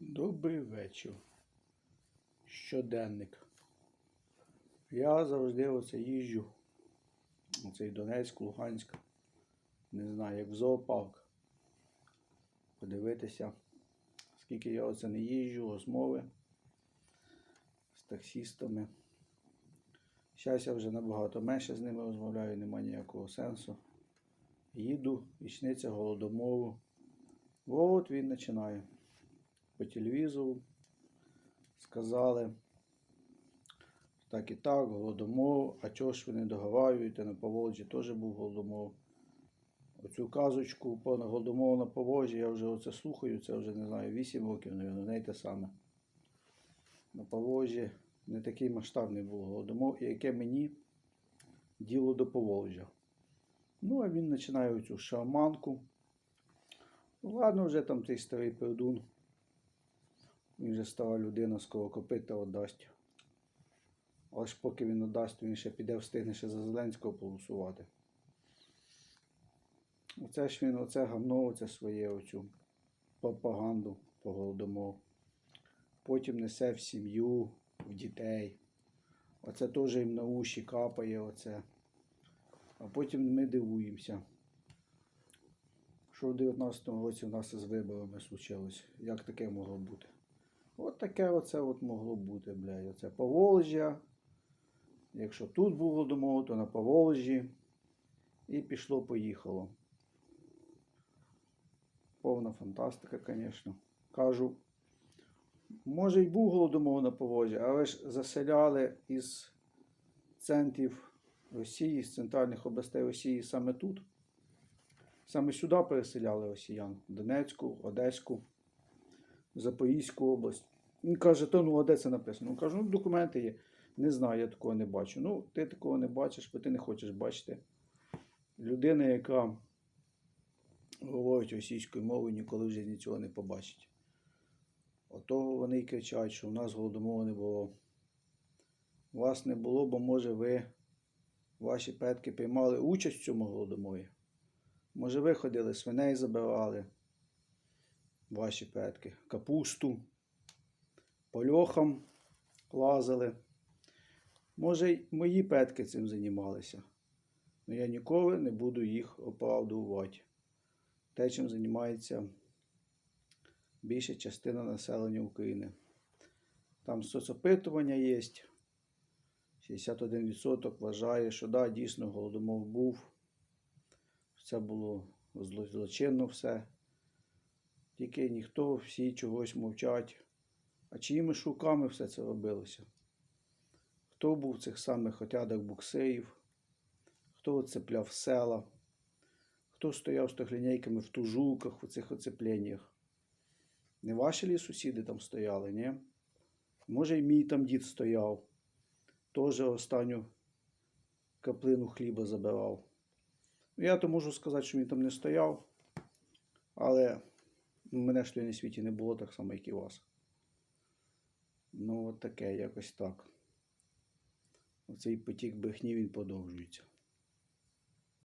Добрий вечір. Щоденник. Я завжди оце їжджу. Оцей Донецьк, Луганськ. Не знаю, як в зоопарк. Подивитися, скільки я оце не їжджу, розмови з таксістами. Зараз я вже набагато менше з ними розмовляю, немає ніякого сенсу. Їду, річниця голодомору. От він починає по телевізору сказали, так і так, голодомор, а чого ж ви не договарюєте, на Поволжі теж був голодомор. Оцю казочку про голодомор на Поволжі я вже оце слухаю, це вже не знаю, 8 років, мабуть, не те саме. На Поволжі не такий масштабний був голодомор, і яке мені діло до Поволжя. Ну, а він починає оцю шарманку. Ну, ладно, вже там цей старий пердун. Він вже стара людина, скоро копита віддасть. Аж поки він віддасть, він ще піде встигне ще за Зеленського голосувати. Оце ж він, оце гавно, оце своє оцю пропаганду по голодомору. Потім несе в сім'ю, в дітей. Оце теж їм на уші капає оце. А потім ми дивуємося. Що в 19-му році у нас із виборами случилось? Як таке могло бути? От таке оце от могло бути, блядь. Оце Поволжя. Якщо тут був голодомор, то на Поволжі. І пішло-поїхало. Повна фантастика, звісно. Кажу, може й був голодомор на Поволжі, але ж заселяли із центрів Росії, з центральних областей Росії саме тут. Саме сюди переселяли росіян. Донецьку, Одеську, Запорізьку область. Він каже, то ну, а де це написано? Він каже, ну документи є. Не знаю, я такого не бачу. Ну, ти такого не бачиш, бо ти не хочеш бачити. Людина, яка говорить російською мовою, ніколи в житті цього не побачить. Ото вони й кричать, що у нас голодомору не було. Вас не було, бо може ви, ваші предки приймали участь в цьому голодоморі. Може, ви ходили, свиней забирали, ваші предки, капусту, по льохам лазили. Може, й мої предки цим займалися. Але я ніколи не буду їх оправдувати. Те, чим займається більша частина населення України. Там соцопитування є. 61% вважає, що да, дійсно голодомор був. Це було злочинно все. Тільки ніхто, всі чогось мовчать. А чиїми ж руками все це робилося? Хто був в цих самих отядах буксеїв? Хто оцепляв села? Хто стояв з тоглінейками в тужуках у цих оцепленнях? Не ваші лі сусіди там стояли, ні? Може, й мій там дід стояв. Теж останню каплину хліба забирав. Ну, Я то можу сказати, що він там не стояв, але мене ж в на світі не було так само, як і вас. Ну, от таке, якось так. Оцей потік брехні він продовжується.